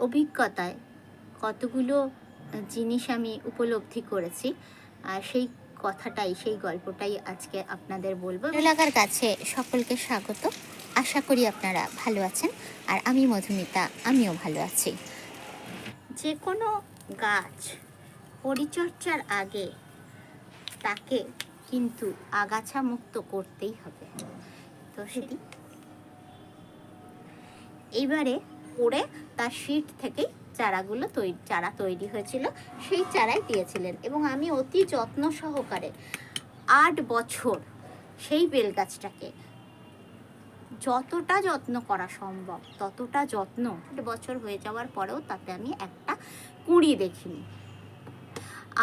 অভিজ্ঞতায় কতগুলো জিনিস আমি উপলব্ধি করেছি আর সেই কথাটাই সেই গল্পটাই আজকে আপনাদের বলব। এলাকার কাছে সকলকে স্বাগত। আশা করি আপনারা ভালো আছেন আর আমি মধুমিতা আমিও ভালো আছি। যে কোনো গাছ পরিচর্যার আগে তাকে কিন্তু আগাছা মুক্ত করতেই হবে। তো সেটি এইবারে পড়ে তার শীট থেকেই চারাগুলো তৈরি চারা তৈরি হয়েছিল, সেই চারাই দিয়েছিলেন এবং আমি অতি যত্ন সহকারে আট বছর সেই বেল গাছটাকে যতটা যত্ন করা সম্ভব, ততটা যত্ন আট বছর হয়ে যাওয়ার পরেও তাতে আমি একটা কুঁড়ি দেখিনি।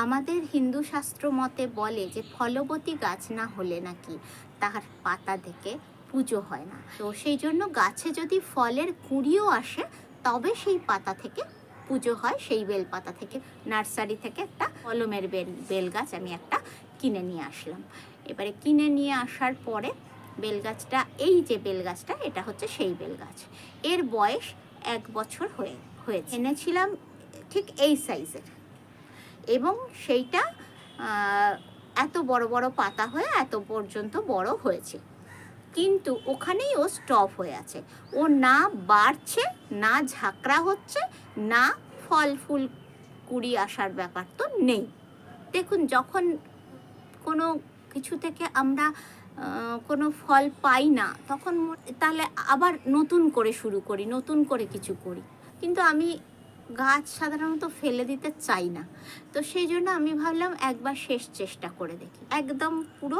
আমাদের হিন্দু শাস্ত্র মতে বলে যে ফলবতী গাছ না হলে নাকি তার পাতা থেকে পুজো হয় না। তো সেই জন্য গাছে যদি ফলের কুঁড়িও আসে তবে সেই পাতা থেকে পুজো হয়, সেই বেল পাতা থেকে, নার্সারি থেকে একটা কলমের বেল বেল গাছ আমি একটা কিনে নিয়ে আসলাম। এবারে কিনে নিয়ে আসার পরে বেল গাছটা এই যে বেল গাছটা এটা হচ্ছে সেই বেল গাছ এর বয়স এক বছর হয়ে, হয়েছে। এনেছিলাম ঠিক এই সাইজের। এবং সেইটা এত বড় বড় পাতা হয়ে এত পর্যন্ত বড় হয়েছে। কিন্তু ওখানেই ও স্টপ হয়ে আছে। ও না বাড়ছে, না ঝাঁকড়া হচ্ছে, না ফল ফুল কুড়ি আসার ব্যাপার তো নেই। দেখুন, যখন কোনো কিছু থেকে আমরা কোনো ফল পাই না, তখন তাহলে আবার নতুন করে শুরু করি, নতুন করে কিছু করি। কিন্তু আমি গাছ সাধারণত ফেলে দিতে চাই না। তো সেই জন্য আমি ভাবলাম একবার শেষ চেষ্টা করে দেখি। একদম পুরো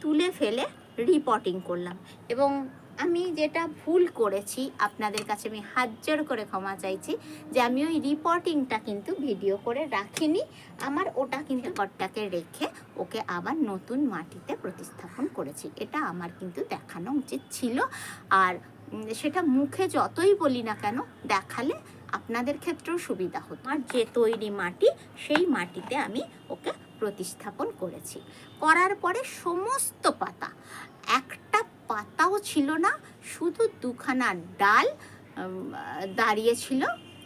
তুলে ফেলে রিপোর্টিং করলাম। এবং আমি যেটা ভুল করেছি, আপনাদের কাছে আমি হাজার করে ক্ষমা চাইছি যে আমি ওই রিপোর্টিংটা কিন্তু ভিডিও করে রাখিনি। আমার ওটা কিন্তু কটটাকে রেখে ওকে আবার নতুন মাটিতে প্রতিস্থাপন করেছি। এটা আমার কিন্তু দেখানো উচিত ছিল। আর সেটা মুখে যতই বলি না কেন, দেখালে আপনাদের ক্ষেত্রেও সুবিধা হতো। আর যে তৈরি মাটি, সেই মাটিতে আমি ওকে প্রতিস্থাপন করেছি। করার পরে সমস্ত পাতা একটা পাতাও ছিল না শুধু দুখানা ডাল দাঁড়িয়েছিল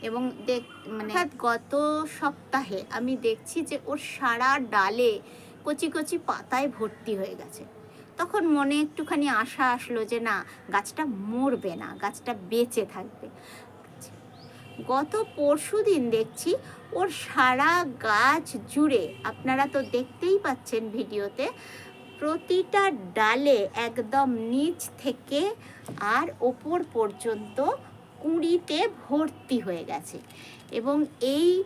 এবং দেখ মানে গত সপ্তাহে আমি দেখছি যে ওর সারা ডালে কচি কচি পাতায় ভর্তি হয়ে গেছে। তখন মনে একটুখানি আশা আসলো যে না গাছটা মরবে না গাছটা বেঁচে থাকবে। গত পরশু দিন দেখছি ওর সারা গাছ জুড়ে আপনারা তো দেখতেই পাচ্ছেন ভিডিওতে প্রতিটা ডালে একদম নিচ থেকে আর ওপর পর্যন্ত কুঁড়িতে ভর্তি হয়ে গেছে। এবং এই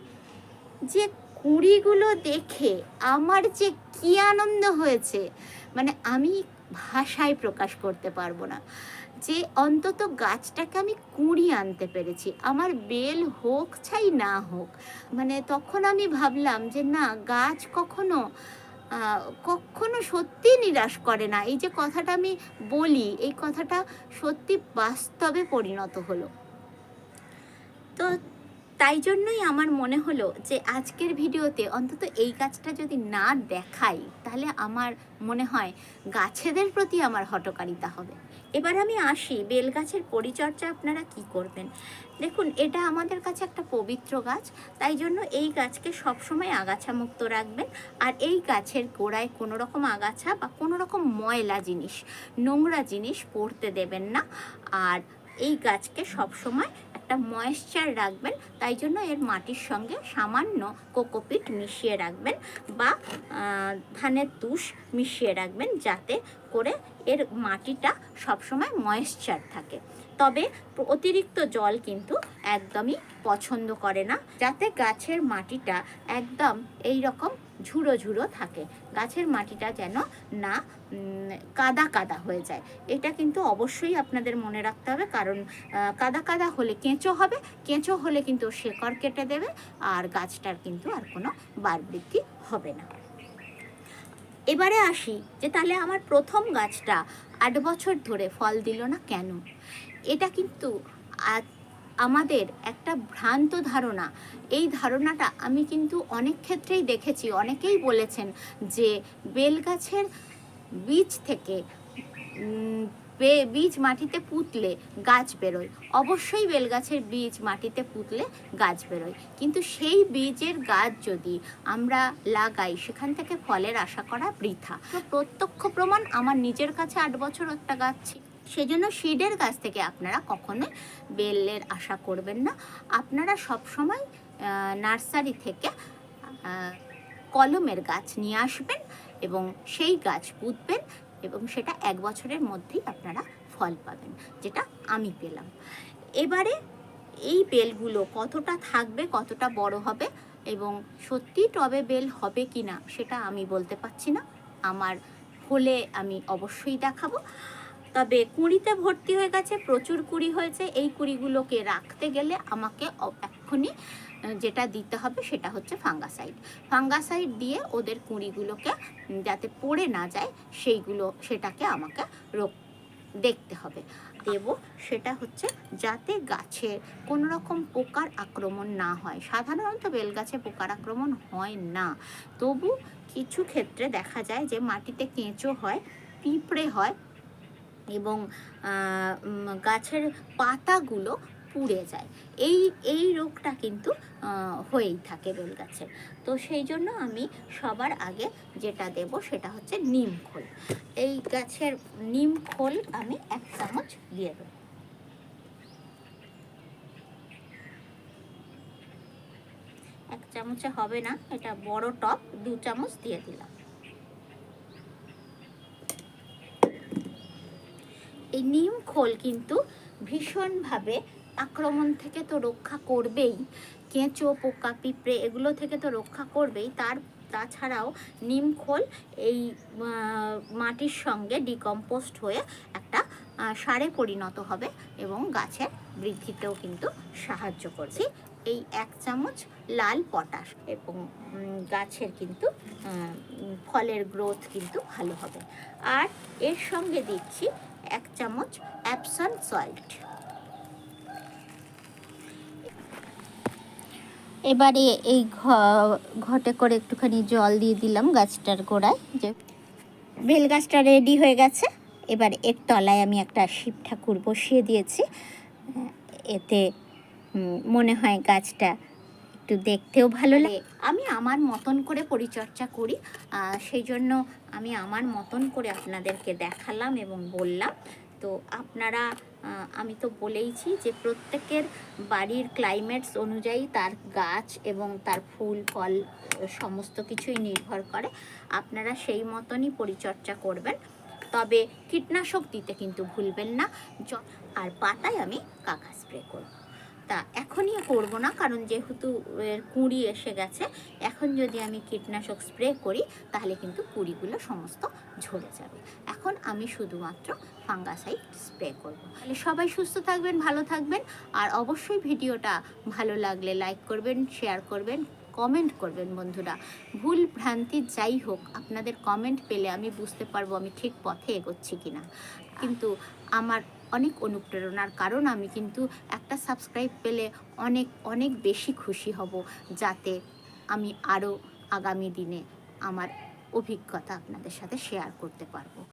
যে কুঁড়িগুলো দেখে আমার যে কি আনন্দ হয়েছে মানে আমি ভাষায় প্রকাশ করতে পারব না। যে অন্তত গাছটাকে আমি কুঁড়ি আনতে পেরেছি, আমার বেল হোক চাই না হোক। মানে তখন আমি ভাবলাম যে না, গাছ কখনো কখনো সত্যি নিরাশ করে না। এই যে কথাটা আমি বলি, এই কথাটা সত্যি বাস্তবে পরিণত হলো। তো তাই জন্যই আমার মনে হলো যে আজকের ভিডিওতে অন্তত এই গাছটা যদি না দেখাই, তাহলে আমার মনে হয় গাছেদের প্রতি আমার হটকারিতা হবে। এবার আমি আসি বেল গাছের পরিচর্যা আপনারা কি করবেন? দেখুন, এটা আমাদের কাছে একটা পবিত্র গাছ, তাই জন্য এই গাছকে সবসময় আগাছা মুক্ত রাখবেন। আর এই গাছের গোড়ায় কোনো রকম আগাছা বা কোনো রকম ময়লা জিনিস, নোংরা জিনিস পড়তে দেবেন না। আর এই গাছকে সবসময় একটা ময়েশ্চার রাখবেন, তাই জন্য এর মাটির সঙ্গে সামান্য কোকোপিট মিশিয়ে রাখবেন বা ধানের তুষ মিশিয়ে রাখবেন যাতে করে এর মাটিটা সবসময় ময়েশ্চার থাকে। তবে অতিরিক্ত জল কিন্তু একদমই পছন্দ করে না। যাতে গাছের মাটিটা একদম এই রকম ঝুড়ো ঝুড়ো থাকে। গাছের মাটিটা যেন না কাদা কাদা হয়ে যায়। এটা কিন্তু অবশ্যই আপনাদের মনে রাখতে হবে। কারণ কাদা কাদা হলে কেঁচো হবে। কেঁচো হলে কিন্তু শেকড় কেটে দেবে। আর গাছটার কিন্তু আর কোনো বার বৃদ্ধি হবে না। এবারে আসি যে তাহলে আমার প্রথম গাছটা আট বছর ধরে ফল দিল না কেন? এটা কিন্তু আমাদের একটা ভ্রান্ত ধারণা। এই ধারণাটা আমি কিন্তু অনেক ক্ষেত্রেই দেখেছি। অনেকেই বলেছেন যে বেল গাছের বীজ থেকে বীজ মাটিতে পুঁতলে গাছ বেরোয়। অবশ্যই বেলগাছের বীজ মাটিতে পুঁতলে গাছ বেরোয়। কিন্তু সেই বীজের গাছ যদি আমরা লাগাই, সেখান থেকে ফলের আশা করা বৃথা। প্রত্যক্ষ প্রমাণ আমার নিজের কাছে আট বছর একটা গাছ ছিল। সেজন্য সিডের গাছ থেকে আপনারা কখনোই বেলের আশা করবেন না। আপনারা সবসময় নার্সারি থেকে কলমের গাছ নিয়ে আসবেন এবং সেই গাছ পুঁতবেন। এবং সেটা এক বছরের মধ্যেই আপনারা ফল পাবেন, যেটা আমি পেলাম। এবারে এই বেলগুলো কতটা থাকবে, কতটা বড় হবে এবং সত্যি টবে বেল হবে কি না সেটা আমি বলতে পারছি না। আমার হলে আমি অবশ্যই দেখাবো। তবে কুঁড়িতে ভর্তি হয়ে গেছে, প্রচুর কুড়ি হয়েছে। এই কুড়িগুলোকে রাখতে গেলে আমাকে এক্ষুনি যেটা দিতে হবে সেটা হচ্ছে ফাঙ্গাসাইড। ফাঙ্গাসাইড দিয়ে ওদের কুঁড়িগুলোকে যাতে পড়ে না যায়, সেইগুলো, সেটাকে আমাকে রোগ, দেখতে হবে। দেব সেটা হচ্ছে যাতে গাছে কোনো রকম পোকার আক্রমণ না হয়। সাধারণত বেলগাছে পোকার আক্রমণ হয় না। তবু কিছু ক্ষেত্রে দেখা যায় যে মাটিতে কেঁচো হয়, পিঁপড়ে হয় এবং গাছের পাতাগুলো পুড়ে যায়। এই এই রোগটা কিন্তু হয়েই থাকে বেলগাছের তো সেই জন্য আমি সবার আগে যেটা দেব সেটা হচ্ছে নিম খোল। এই গাছের নিম খোল আমি এক চামচ দিয়ে দেবো। এক চামচে হবে না, এটা বড় টপ, দু চামচ দিয়ে দিলাম। এই নিম খোল কিন্তু ভীষণভাবে আক্রমণ থেকে তো রক্ষা করবেই। কেঁচো পোকা পিঁপড়ে এগুলো থেকে তো রক্ষা করবেই। তার তাছাড়াও নিম খোল এই মাটির সঙ্গে ডিকম্পোস্ট হয়ে একটা সারে পরিণত হবে এবং গাছের বৃদ্ধিতেও কিন্তু সাহায্য করছে এই এক চামচ লাল পটাশ এবং গাছের কিন্তু ফলের গ্রোথ কিন্তু ভালো হবে। আর এর সঙ্গে দিচ্ছি এক চামচ অ্যাপসন সল্ট এবারে এই ঘটে করে একটুখানি জল দিয়ে দিলাম গাছটার গোড়ায়। যে বেল গাছটা রেডি হয়ে গেছে। এবার এর তলায় আমি একটা শিব ঠাকুর বসিয়ে দিয়েছি। এতে মনে হয় গাছটা একটু দেখতেও ভালো লাগে। আমি আমার মতন করে পরিচর্যা করি সেই জন্য আমি আমার মতন করে আপনাদেরকে দেখালাম এবং বললাম। তো আপনারা আমি তো বলেইছি যে প্রত্যেকের বাড়ির ক্লাইমেটস অনুযায়ী তার গাছ এবং তার ফুল, ফল, সমস্ত কিছুই নির্ভর করে। আপনারা সেই মতনই পরিচর্যা করবেন। তবে কীটনাশক দিতে কিন্তু ভুলবেন না। আর পাতায় আমি কাকা স্প্রে করব। তা এখনই করব না, কারণ যেহেতু কুঁড়ি এসে গেছে, এখন যদি আমি কীটনাশক স্প্রে করি, তাহলে কিন্তু কুঁড়িগুলো সমস্ত ঝরে যাবে। এখন আমি শুধুমাত্র ফাঙ্গাসাইড স্প্রে করব। তাহলে সবাই সুস্থ থাকবেন, ভালো থাকবেন, আর অবশ্যই ভিডিওটা ভালো লাগলে লাইক করবেন, শেয়ার করবেন। কমেন্ট করবেন বন্ধুরা। ভুল ভ্রান্তি যাই হোক, আপনাদের কমেন্ট পেলে আমি বুঝতে পারব আমি ঠিক পথে এগোচ্ছি কিনা। কিন্তু আমার অনেক অনুপ্রেরণার কারণ আমি কিন্তু একটা সাবস্ক্রাইব পেলে অনেক অনেক বেশি খুশি হব যাতে আমি আরও আগামী দিনে আমার অভিজ্ঞতা আপনাদের সাথে শেয়ার করতে পারব।